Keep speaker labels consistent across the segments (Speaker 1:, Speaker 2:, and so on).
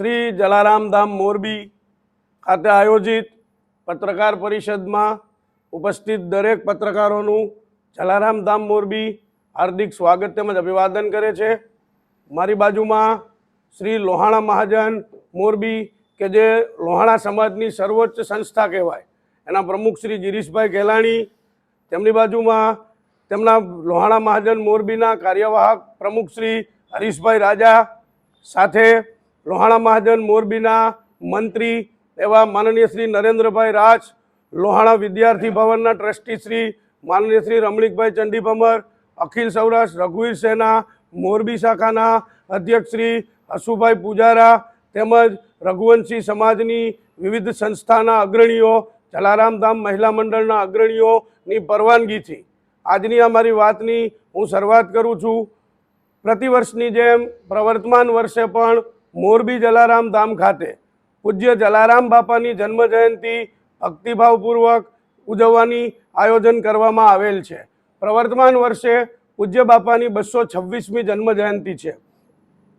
Speaker 1: શ્રી જલારામ ધામ મોરબી ખાતે આયોજિત પત્રકાર પરિષદમાં ઉપસ્થિત દરેક પત્રકારોનું જલારામ ધામ મોરબી હાર્દિક સ્વાગત તેમજ અભિવાદન કરે છે. મારી બાજુમાં શ્રી લોહાણા મહાજન મોરબી કે જે લોહાણા સમાજની સર્વોચ્ચ સંસ્થા કહેવાય, એના પ્રમુખ શ્રી ગિરીશભાઈ ગેલાણી તેમની બાજુમાં તેમના લોહાણા મહાજન મોરબીના કાર્યવાહક પ્રમુખ શ્રી હરીશભાઈ રાજા સાથે લોહાણા મહાજન મોરબીના મંત્રી એવા માનનીય શ્રી નરેન્દ્રભાઈ રાજ, લોહાણા વિદ્યાર્થી ભવનના ટ્રસ્ટી શ્રી માનનીય શ્રી રમણીકભાઈ ચંડીભમર, અખિલ સૌરાષ્ટ્ર રઘુવીર સેના, મોરબી શાખાના અધ્યક્ષ શ્રી હસુભાઈ પૂજારા તેમજ રઘુવંશી સમાજની વિવિધ સંસ્થાના અગ્રણીઓ જલારામ ધામ મહિલા મંડળના અગ્રણીઓની પરવાનગીથી. આજની અમારી વાતની હું શરૂઆત કરું છું. પ્રતિવર્ષની જેમ પ્રવર્તમાન વર્ષે પણ મોરબી જલારામ ધામ ખાતે પૂજ્ય જલારામ બાપાની જન્મ જયંતિ ભક્તિભાવપૂર્વક ઉજવવાની આયોજન કરવામાં આવેલ છે. પ્રવર્તમાન વર્ષે પૂજ્ય બાપાની બસો છવ્વીસમી જન્મ જયંતિ છે.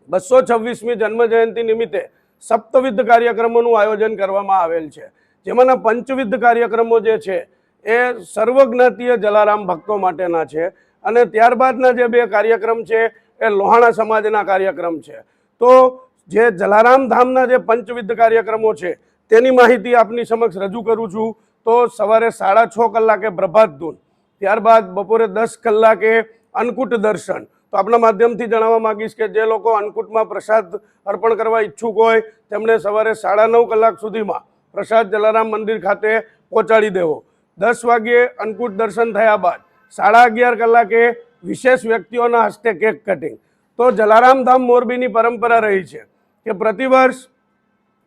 Speaker 1: બસો છવ્વીસમી જન્મ જયંતિ નિમિત્તે સપ્તવિધ કાર્યક્રમોનું આયોજન કરવામાં આવેલ છે. જેમાંના પંચવિધ કાર્યક્રમો જે છે એ સર્વજ્ઞાતીય જલારામ ભક્તો માટેના છે અને ત્યારબાદના જે બે કાર્યક્રમ છે એ લોહાણા સમાજના કાર્યક્રમ છે. તો જે જલારામ ધામના જે પંચવિધ કાર્યક્રમો છે, તેની માહિતી આપની સમક્ષ રજૂ કરું છું. તો સવારે સાડા છ કલાકે પ્રભાત ધૂન, ત્યારબાદ બપોરે દસ કલાકે અન્નકૂટ દર્શન. તો આપણા માધ્યમથી જણાવવા માંગીશ કે જે લોકો અન્નકૂટમાં પ્રસાદ અર્પણ કરવા ઈચ્છુક હોય તેમણે સવારે સાડા નવ કલાક સુધીમાં પ્રસાદ જલારામ મંદિર ખાતે પહોંચાડી દેવો. દસ વાગ્યે અન્નકૂટ દર્શન થયા બાદ સાડા અગિયાર કલાકે વિશેષ વ્યક્તિઓના હસ્તે કેક કટિંગ. તો જલારામ ધામ મોરબીની પરંપરા રહી છે. કે પ્રતિવર્ષ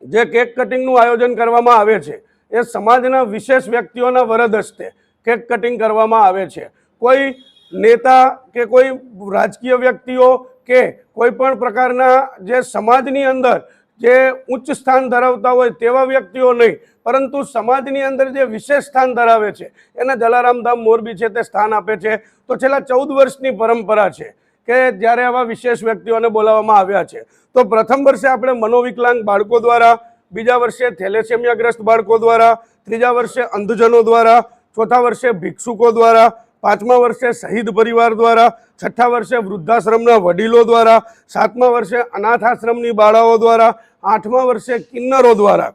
Speaker 1: જે કેક કટિંગનું આયોજન કરવામાં આવે છે, એ સમાજના વિશેષ વ્યક્તિઓના વરદ હસ્તે કેક કટિંગ કરવામાં આવે છે. કોઈ નેતા કે કોઈ રાજકીય વ્યક્તિઓ કે કોઈ પણ પ્રકારના જે સમાજની અંદર જે ઉચ્ચ સ્થાન ધરાવતા હોય તેવા વ્યક્તિઓ નહીં, પરંતુ સમાજની અંદર જે વિશેષ સ્થાન ધરાવે છે, એને જલારામ ધામ મોરબી છે તે સ્થાન આપે છે. તો છેલ્લા ચૌદ વર્ષની પરંપરા છે. કે જ્યારે આવા વિશેષ વ્યક્તિઓને બોલાવવામાં આવ્યા છે. તો પ્રથમ વર્ષે આપણે મનોવિકલાંગ બાળકો દ્વારા, બીજા વર્ષે થેલેસેમિયાગ્રસ્ત બાળકો દ્વારા, ત્રીજા વર્ષે અંધજનો દ્વારા, ચોથા વર્ષે ભિક્ષુકો દ્વારા, પાંચમા વર્ષે શહીદ પરિવાર દ્વારા, છઠ્ઠા વર્ષે વૃદ્ધાશ્રમના વડીલો દ્વારા, સાતમા વર્ષે અનાથાશ્રમની બાળાઓ દ્વારા, આઠમા વર્ષે કિન્નરો દ્વારા,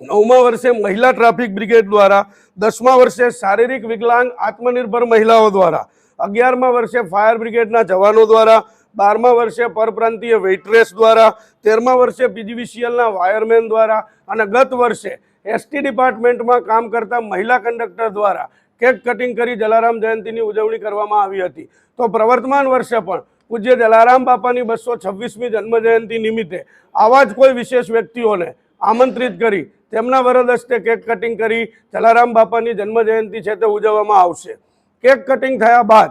Speaker 1: નવમા વર્ષે મહિલા ટ્રાફિક બ્રિગેડ દ્વારા, દસમા વર્ષે શારીરિક વિકલાંગ આત્મનિર્ભર મહિલાઓ દ્વારા અગિયારમા વર્ષે ફાયર બ્રિગેડના જવાનો દ્વારા, બારમા વર્ષે પરપ્રાંતીય વેઇટ્રેસ દ્વારા, તેરમા વર્ષે પીજીવીસીએલના વાયરમેન દ્વારા અને ગત વર્ષે એસટી ડિપાર્ટમેન્ટમાં કામ કરતા મહિલા કંડક્ટર દ્વારા કેક કટિંગ કરી જલારામ જયંતિની ઉજવણી કરવામાં આવી હતી. તો પ્રવર્તમાન વર્ષે પણ પૂજ્ય જલારામ બાપાની બસો છવ્વીસમી જન્મજયંતિ નિમિત્તે આવા જ કોઈ વિશેષ વ્યક્તિઓને આમંત્રિત કરી તેમના વરદ હસ્તે કેક કટિંગ કરી જલારામ બાપાની જન્મજયંતિ છે તે ઉજવવામાં આવશે. કેક કટિંગ થયા બાદ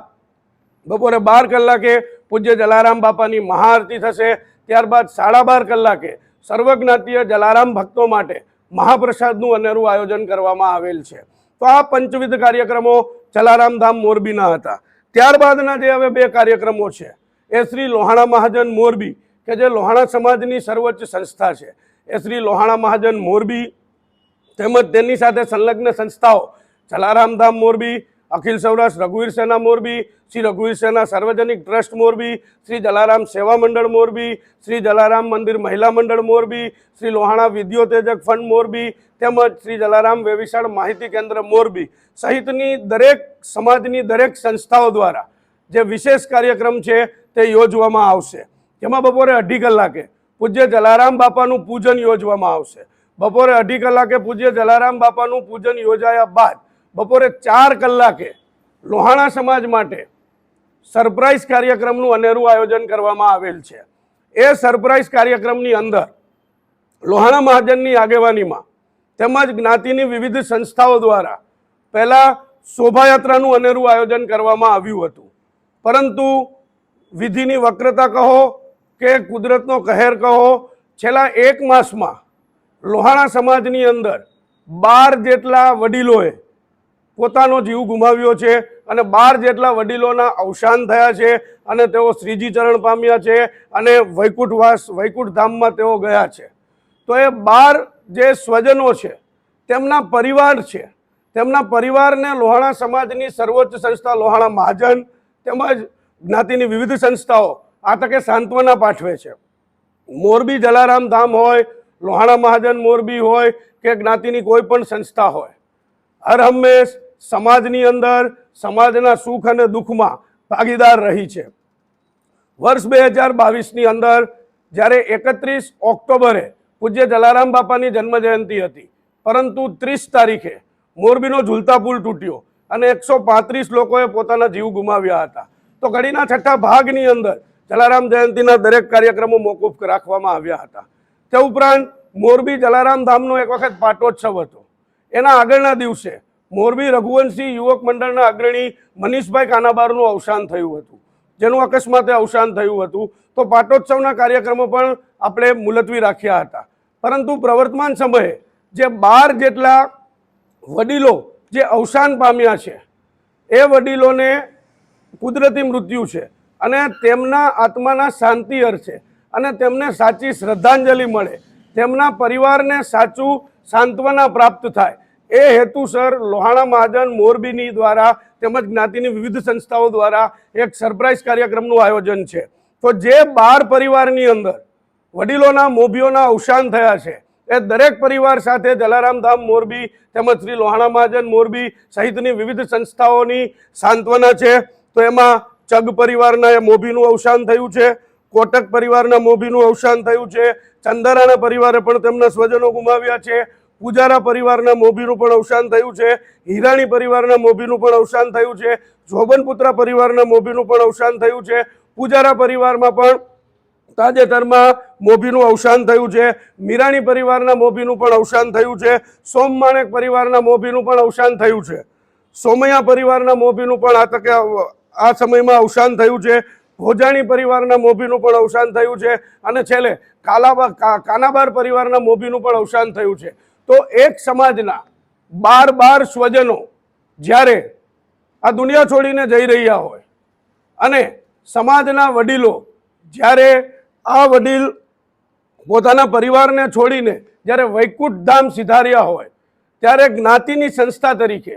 Speaker 1: બપોરે બાર કલાકે પૂજ્ય જલારામ બાપાની મહાઆરતી થશે. ત્યારબાદ સાડા બાર કલાકે સર્વજ્ઞાતીય જલારામ ભક્તો માટે મહાપ્રસાદનું અનેરું આયોજન કરવામાં આવેલ છે. તો આ પંચવિધ કાર્યક્રમો જલારામ ધામ મોરબીના હતા. ત્યારબાદના જે હવે બે કાર્યક્રમો છે, એ શ્રી લોહાણા મહાજન મોરબી કે જે લોહાણા સમાજની સર્વોચ્ચ સંસ્થા છે. એ શ્રી લોહાણા મહાજન મોરબી તેમજ તેની સાથે સંલગ્ન સંસ્થાઓ જલારામ ધામ મોરબી અખિલ સૌરાષ્ટ્ર, રઘુવીર સેના મોરબી, શ્રી રઘુવીર સેના સાર્વજનિક ટ્રસ્ટ મોરબી, શ્રી જલારામ સેવા મંડળ મોરબી, શ્રી જલારામ મંદિર મહિલા મંડળ મોરબી, શ્રી લોહાણા વિદ્યોતેજક ફંડ મોરબી, તેમજ શ્રી જલારામ વેવિશાળ માહિતી કેન્દ્ર મોરબી સહિતની દરેક સમાજની દરેક સંસ્થાઓ દ્વારા જે વિશેષ કાર્યક્રમ છે તે યોજવામાં આવશે. જેમાં બપોરે અઢી કલાકે પૂજ્ય જલારામ બાપાનું પૂજન યોજવામાં આવશે. બપોરે અઢી કલાકે પૂજ્ય જલારામ બાપાનું પૂજન યોજાયા બાદ બપોરે ચાર કલાકે લોહાણા સમાજ માટે સરપ્રાઇઝ કાર્યક્રમનું અનેરું આયોજન કરવામાં આવેલ છે. એ સરપ્રાઇઝ કાર્યક્રમની અંદર લોહાણા મહાજનની આગેવાનીમાં તેમજ જ્ઞાતિની વિવિધ સંસ્થાઓ દ્વારા પહેલાં શોભાયાત્રાનું અનેરું આયોજન કરવામાં આવ્યું હતું. પરંતુ વિધિની વક્રતા કહો કે કુદરતનો કહેર કહો, છેલ્લા એક માસમાં લોહાણા સમાજની અંદર બાર જેટલા વડીલોએ પોતાનો જીવ ગુમાવ્યો છે અને બાર જેટલા વડીલોના અવસાન થયા છે અને તેઓ શ્રીજી ચરણ પામ્યા છે અને વૈકુંઠવાસ વૈકુંઠ ધામમાં તેઓ ગયા છે. તો એ બાર જે સ્વજનો છે, તેમના પરિવાર છે, તેમના પરિવારને લોહાણા સમાજની સર્વોચ્ચ સંસ્થા લોહાણા મહાજન તેમજ જ્ઞાતિની વિવિધ સંસ્થાઓ આ તકે સાંત્વના પાઠવે છે. મોરબી જલારામ ધામ હોય, લોહાણા મહાજન મોરબી હોય કે જ્ઞાતિની કોઈ પણ સંસ્થા હોય. હર હંમેશ સમાજની અંદર સમાજના સુખ અને દુઃખમાં ભાગીદાર રહી છે. વર્ષ બે હજાર બાવીસની અંદર જ્યારે એકત્રીસ ઓક્ટોબરે પૂજ્ય જલારામ બાપાની જન્મજયંતિ હતી, પરંતુ ત્રીસ તારીખે મોરબીનો ઝૂલતા પુલ તૂટ્યો અને એકસો પાંત્રીસ લોકોએ પોતાના જીવ ગુમાવ્યા હતા. તો ઘડીના છઠ્ઠા ભાગની અંદર જલારામ જયંતિના દરેક કાર્યક્રમો મોકૂફ રાખવામાં આવ્યા હતા. તે ઉપરાંત મોરબી જલારામ ધામનો એક વખત પાટોત્સવ હતો. એના આગળના દિવસે મોરબી રઘુવંશી યુવક મંડળના અગ્રણી મનીષભાઈ કાનાબારનું અવસાન થયું હતું. જેનું અકસ્માતે અવસાન થયું હતું. તો પાટોત્સવના કાર્યક્રમો પણ આપણે મુલતવી રાખ્યા હતા. પરંતુ પ્રવર્તમાન સમયે જે બાર જેટલા વડીલો જે અવસાન પામ્યા છે, એ વડીલોને કુદરતી મૃત્યુ છે અને તેમના આત્માના શાંતિ અર્થે અને તેમને સાચી શ્રદ્ધાંજલિ મળે. તેમના પરિવારને સાચું સાંત્વના પ્રાપ્ત થાય. એ હેતુસર લોહાણા મહાજન મોરબીની દ્વારા તેમજ જ્ઞાતિની વિવિધ સંસ્થાઓ દ્વારા એક સરપ્રાઇઝ કાર્યક્રમનું આયોજન છે. તો જે બાર પરિવારની અંદર વડીલોના, મોભીઓના અવસાન થયા છે, એ દરેક પરિવાર સાથે જલારામ ધામ મોરબી તેમજ શ્રી લોહાણા મહાજન મોરબી સહિતની વિવિધ સંસ્થાઓની સાંત્વના છે. તો એમાં ચગ પરિવારના એ મોભીનું અવસાન થયું છે, કોટક પરિવારના મોભીનું અવસાન થયું છે, ચંદારાણા પરિવારે પણ તેમના સ્વજનો ગુમાવ્યા છે પૂજારા પરિવારના મોભીનું પણ અવસાન થયું છે, હિરાણી પરિવારના મોભીનું પણ અવસાન થયું છે જોબનપુત્રા પરિવારના મોભીનું પણ અવસાન થયું છે, પૂજારા પરિવારમાં પણ તાજેતરમાં મોભીનું અવસાન થયું છે, મીરાણી પરિવારના મોભીનું પણ અવસાન થયું છે સોમ માણેક પરિવારના મોભીનું પણ અવસાન થયું છે. સોમૈયા પરિવારના મોભીનું પણ આ તકે આ સમયમાં અવસાન થયું છે, ભોજાણી પરિવારના મોભીનું પણ અવસાન થયું છે, અને છેલ્લે કાલાબા કાનાબાર પરિવારના મોભીનું પણ અવસાન થયું છે. તો એક સમાજના બાર બાર સ્વજનો જ્યારે આ દુનિયા છોડીને જઈ રહ્યા હોય અને સમાજના વડીલો જ્યારે આ વડીલ પોતાના પરિવારને છોડીને જ્યારે વૈકુંઠ ધામ સિધાર્યા હોય, ત્યારે જ્ઞાતિની સંસ્થા તરીકે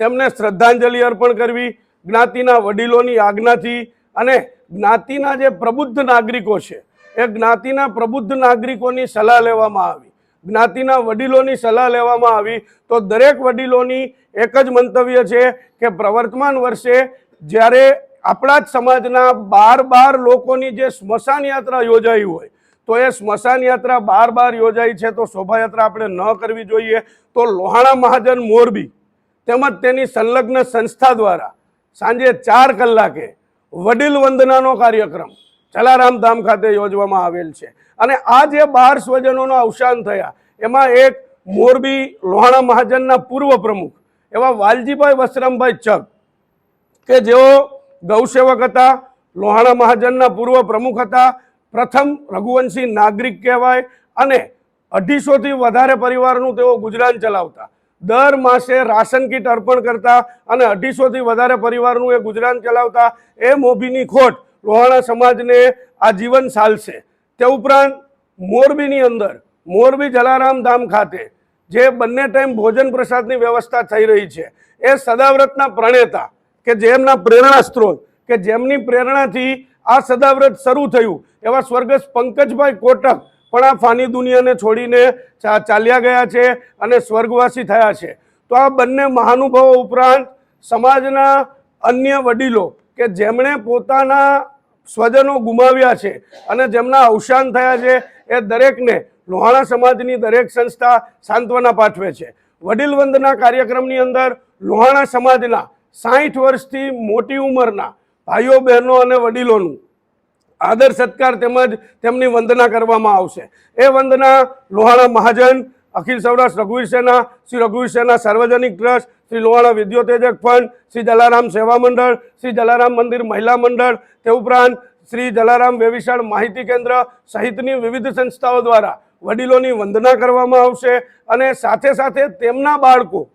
Speaker 1: તેમને શ્રદ્ધાંજલિ અર્પણ કરવી, જ્ઞાતિના વડીલોની આજ્ઞાથી અને જ્ઞાતિના જે પ્રબુદ્ધ નાગરિકો છે, એ જ્ઞાતિના પ્રબુદ્ધ નાગરિકોની સલાહ લેવામાં આવી. જ્ઞાતિના વડીલોની સલાહ લેવામાં આવી તો દરેક વડીલોની એક જ મંતવ્ય છે કે પ્રવર્તમાન વર્ષે જ્યારે આપણા જ સમાજના બાર બાર લોકોની જે સ્મશાન યાત્રા યોજાઈ હોય, તો એ સ્મશાન યાત્રા બાર બાર યોજાઈ છે તો શોભાયાત્રા આપણે ન કરવી જોઈએ. તો લોહાણા મહાજન મોરબી તેમજ તેની સંલગ્ન સંસ્થા દ્વારા સાંજે ચાર કલાકે વડીલ વંદનાનો કાર્યક્રમ જલારામ ધામ ખાતે યોજવામાં આવેલ છે. અને આ જે બાર સ્વજનોનો અવસાન થયા, એમાં એક મોરબી લોહાણા મહાજનના પૂર્વ પ્રમુખ, એવા વાલજીભાઈ વસરામભાઈ ચક કે જેઓ ગૌસેવક હતા, લોહાણા મહાજનના પૂર્વ પ્રમુખ હતા, પ્રથમ રઘુવંશી નાગરિક કહેવાય, અને અઢીસોથી વધારે પરિવારનું તેઓ ગુજરાન ચલાવતા. દર માસે રાશન કીટ અર્પણ કરતા અને અઢીસોથી વધારે પરિવારનું એ ગુજરાન ચલાવતા. એ મોભીની ખોટ લોહાણા સમાજને આ જીવન ચાલશે તે ઉપરાંત મોરબીની અંદર, મોરબી જલારામ ધામ ખાતે જે બંને ટાઈમ ભોજન પ્રસાદની વ્યવસ્થા થઈ રહી છે, એ સદાવ્રતના પ્રણેતા કે જેમના પ્રેરણા સ્ત્રોત કે જેમની પ્રેરણાથી આ સદાવ્રત શરૂ થયું, એવા સ્વર્ગસ્થ પંકજભાઈ કોટક પણ આ ફાની દુનિયાને છોડીને ચાલ્યા ગયા છે અને સ્વર્ગવાસી થયા છે. તો આ બંને મહાનુભાવો ઉપરાંત સમાજના અન્ય વડીલો કે જેમણે પોતાના સ્વજનો ગુમાવ્યા છે અને જેમના અવસાન થયા છે એ દરેકને લોહાણા સમાજની દરેક સંસ્થા સાંત્વના પાઠવે છે. વડીલ વંદના કાર્યક્રમની અંદર લોહાણા સમાજના સાઠ વર્ષથી મોટી ઉંમરના ભાઈઓ, બહેનો અને વડીલોનું આદર સત્કાર તેમજ તેમની વંદના કરવામાં આવશે. એ વંદના લોહાણા મહાજન અખિલ સૌરાષ્ટ્ર રઘુવીર સેના, શ્રી રઘુવીર સેના સાર્વજનિક ટ્રસ્ટ, શ્રી લોહાણા વિદ્યોતેજક ફંડ, શ્રી જલારામ સેવા મંડળ, શ્રી જલારામ મંદિર મહિલા મંડળ, તે ઉપરાંત શ્રી જલારામ વેવિશાળ માહિતી કેન્દ્ર સહિતની વિવિધ સંસ્થાઓ દ્વારા વડીલોની વંદના કરવામાં આવશે અને સાથે સાથે તેમના બાળકો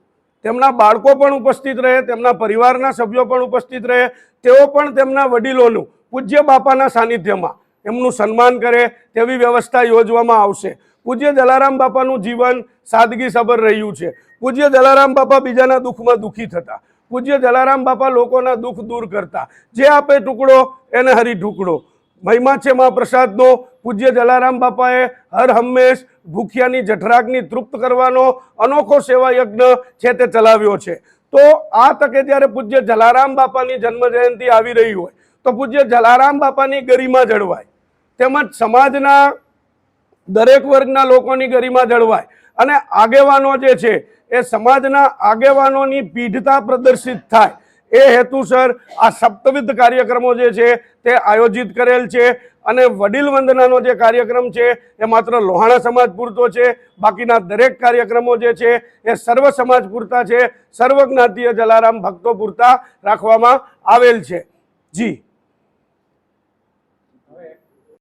Speaker 1: તેમના બાળકો પણ ઉપસ્થિત રહે, તેમના પરિવારના સભ્યો પણ ઉપસ્થિત રહે, તેઓ પણ તેમના વડીલોનું પૂજ્ય બાપાના સાનિધ્યમાં એમનું સન્માન કરે તેવી વ્યવસ્થા યોજવામાં આવશે. પૂજ્ય જલારામ બાપાનું જીવન સાદગી સબર રહ્યું છે. પૂજ્ય જલારામ બાપા બીજાના દુઃખમાં દુઃખી થતા. પૂજ્ય જલારામ બાપા લોકોના દુઃખ દૂર કરતા. જે આપે ટુકડો, એને હરી ટુકડો મહિમા છે મા પ્રસાદનો પૂજ્ય જલારામ બાપાએ હર હંમેશ ભૂખ્યાની જઠરાગની તૃપ્ત કરવાનો અનોખો સેવા યજ્ઞ છે તે ચલાવ્યો છે. તો આ તકે જ્યારે પૂજ્ય જલારામ બાપાની જન્મ જયંતિ આવી રહી હોય, તો પૂજ્ય જલારામ બાપાની ગરિમા જળવાય. તેમજ સમાજના દરેક વર્ગના લોકોની ગરિમા જળવાય. અને આગેવાનો જે છે, એ સમાજના આગેવાનોની પીઢતા પ્રદર્શિત થાય. એ હેતુસર આ સપ્તવિધ કાર્યક્રમો જે છે, તે આયોજિત કરેલ છે. અને વડીલ વંદનાનો જે કાર્યક્રમ છે, એ માત્ર લોહાણા સમાજ પૂરતો છે, બાકીના દરેક કાર્યક્રમો જે છે, એ સર્વ સમાજ પૂરતા છે. સર્વજ્ઞાતીય જલારામ ભક્તો પૂરતા રાખવામાં આવેલ છે. જી.